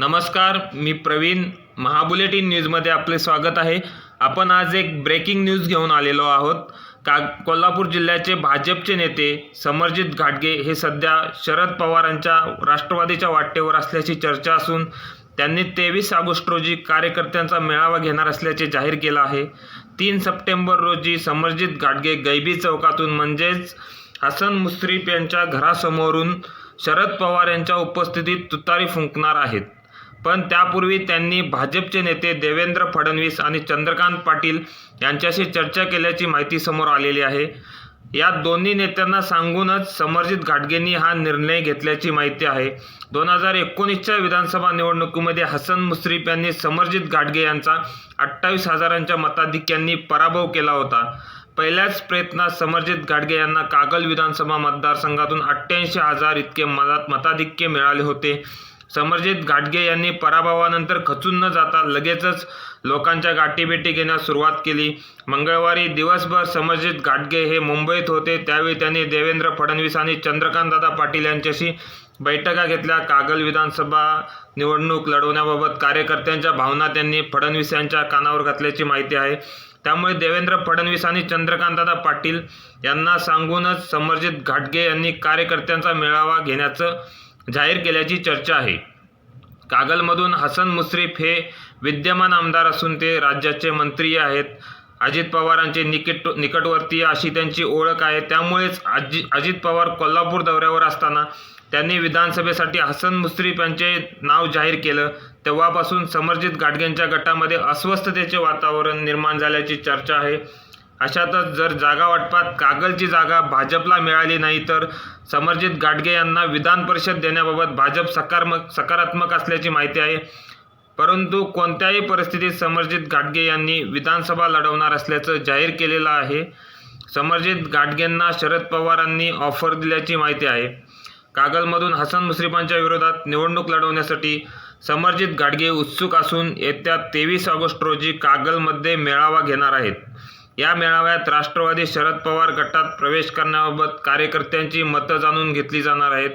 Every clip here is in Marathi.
नमस्कार मी प्रवीण. महाबुलेटिन न्यूजमध्ये आपले स्वागत आहे. आपण आज एक ब्रेकिंग न्यूज घेऊन आलेलो आहोत. का कोल्हापूर जिल्ह्याचे भाजपचे नेते समरजित घाटगे हे सध्या शरद पवारांच्या राष्ट्रवादीच्या वाटेवर असल्याची चर्चा असून त्यांनी तेवीस ऑगस्ट रोजी कार्यकर्त्यांचा मेळावा घेणार असल्याचे जाहीर केलं आहे. तीन सप्टेंबर रोजी समरजित घाटगे गैबी चौकातून म्हणजेच हसन मुश्रीफ यांच्या घरासमोरून शरद पवार यांच्या उपस्थितीत तुतारी फुंकणार आहेत. पण त्यापूर्वी त्यांनी भाजपचे नेते देवेंद्र फडणवीस आणि चंद्रकांत पाटील यांच्याशी चर्चा केल्याची माहिती समोर आलेली आहे. या दोन्ही नेत्यांना सांगूनच समरजित घाटगेंनी हा निर्णय घेतल्याची माहिती आहे. दोन हजार एकोणीसच्या विधानसभा निवडणुकीमध्ये हसन मुश्रीफ यांनी समरजित घाटगे यांचा अठ्ठावीस हजारांच्या मताधिक्यांनी पराभव केला होता. पहिल्याच प्रयत्नात समरजित घाटगे यांना कागल विधानसभा मतदारसंघातून अठ्ठ्याऐंशी हजार इतके मतात मताधिक्य मिळाले होते. समरजित घाटगे यांनी पराभवानंतर खचून न जाता लगेचच लोकांच्या गाठीभेटी घेण्यास सुरुवात केली. मंगळवारी दिवसभर समरजित घाटगे हे मुंबईत होते. त्यावेळी त्यांनी देवेंद्र फडणवीस आणि चंद्रकांतदादा पाटील यांच्याशी बैठका घेतल्या. कागल विधानसभा निवडणूक लढवण्याबाबत कार्यकर्त्यांच्या भावना त्यांनी फडणवीस यांच्या कानावर घातल्याची माहिती आहे. त्यामुळे देवेंद्र फडणवीस आणि चंद्रकांतदादा पाटील यांना सांगूनच समरजित घाटगे यांनी कार्यकर्त्यांचा मेळावा घेण्याचं जाहीर केल्याची चर्चा आहे. कागलमधून हसन मुश्रीफ हे विद्यमान आमदार असून ते राज्याचे मंत्री आहेत. अजित पवारांचे निकट निकटवर्तीय अशी त्यांची ओळख आहे. त्यामुळेच अजि अजित पवार कोल्हापूर दौऱ्यावर असताना त्यांनी विधानसभेसाठी हसन मुश्रीफ यांचे नाव जाहीर केलं. तेव्हापासून समरजित गाडगेंच्या गटामध्ये अस्वस्थतेचे वातावरण निर्माण झाल्याची चर्चा आहे. अशातच जर जागा वाटपात कागलची जागा भाजपला मिळाली नाही तर समरजित गाडगे यांना विधान परिषद देण्याबाबत भाजप सकारात्मक सकारात्मक असल्याची माहिती आहे. परंतु कोणत्याही परिस्थितीत समरजित गाडगे यांनी विधानसभा लढवणार असल्याचं जाहीर केलेलं आहे. समरजित गाडगेंना शरद पवारांनी ऑफर दिल्याची माहिती आहे. कागलमधून हसन मुश्रीफांच्या विरोधात निवडणूक लढवण्यासाठी समरजित गाडगे उत्सुक असून येत्या तेवीस ऑगस्ट रोजी कागलमध्ये मेळावा घेणार आहेत. या मेळाव्यात राष्ट्रवादी शरद पवार गटात प्रवेश करण्याबाबत कार्यकर्त्यांची मतं जाणून घेतली जाणार आहेत.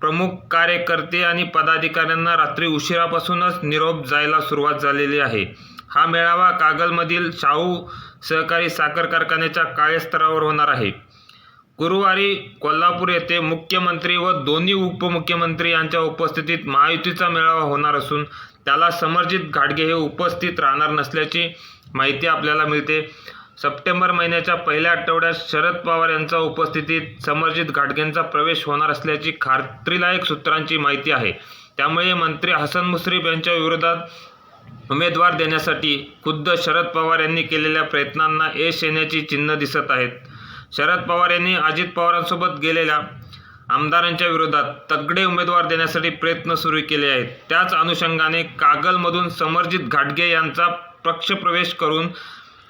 प्रमुख कार्यकर्ते आणि पदाधिकाऱ्यांना रात्री उशिरापासूनच निरोप जायला सुरुवात झालेली आहे. हा मेळावा कागलमधील शाहू सहकारी साखर कारखान्याच्या काळे स्तरावर होणार आहे. गुरुवारी कोल्हापूर येथे मुख्यमंत्री व दोन्ही उपमुख्यमंत्री यांच्या उपस्थितीत महायुतीचा मेळावा होणार असून त्याला समर्जित घाटगे हे उपस्थित राहणार नसल्याची माहिती आपल्याला मिळते. सप्टेंबर महिन्याच्या पहिल्या आठवड्यात शरद पवार यांच्या उपस्थितीत समरजित घाटगेंचा प्रवेश होणार असल्याची खात्रीलायक सूत्रांची माहिती आहे. त्यामुळे मंत्री हसन मुश्रीफ यांच्या विरोधात उमेदवार देण्यासाठी खुद्द शरद पवार यांनी केलेल्या प्रयत्नांना यश येण्याची चिन्ह दिसत आहेत. शरद पवार यांनी अजित पवारांसोबत गेलेल्या आमदारांच्या विरोधात तगडे उमेदवार देण्यासाठी प्रयत्न सुरू केले आहेत. त्याच अनुषंगाने कागलमधून समरजित घाटगे यांचा पक्षप्रवेश करून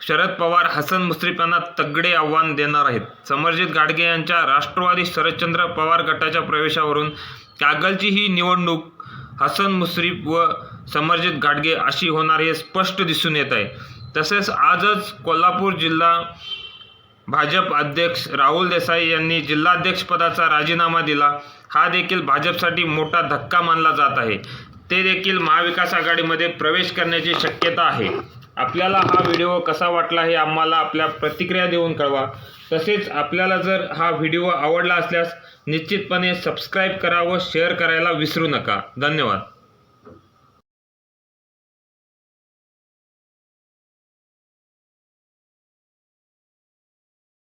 शरद पवार हसन मुश्रीफ यांना तगडे आव्हान देणार आहेत. समरजित गाडगे यांच्या राष्ट्रवादी शरदचंद्र पवार गटाच्या प्रवेशावरून कागलची ही निवडणूक हसन मुश्रीफ व समरजित गाडगे अशी होणार हे स्पष्ट दिसून येत आहे. तसेच आजच कोल्हापूर जिल्हा भाजप अध्यक्ष राहुल देसाई यांनी जिल्हाध्यक्षपदाचा राजीनामा दिला. हा देखील भाजपसाठी मोठा धक्का मानला जात आहे. ते देखील महाविकास आघाडीमध्ये प्रवेश करण्याची शक्यता आहे. आपल्याला हा व्हिडिओ कसा वाटला हे आम्हाला आपल्या प्रतिक्रिया देऊन कळवा. तसेच आपल्याला जर हा व्हिडिओ आवडला असल्यास निश्चितपणे सबस्क्राईब करा व शेअर करायला विसरू नका. धन्यवाद.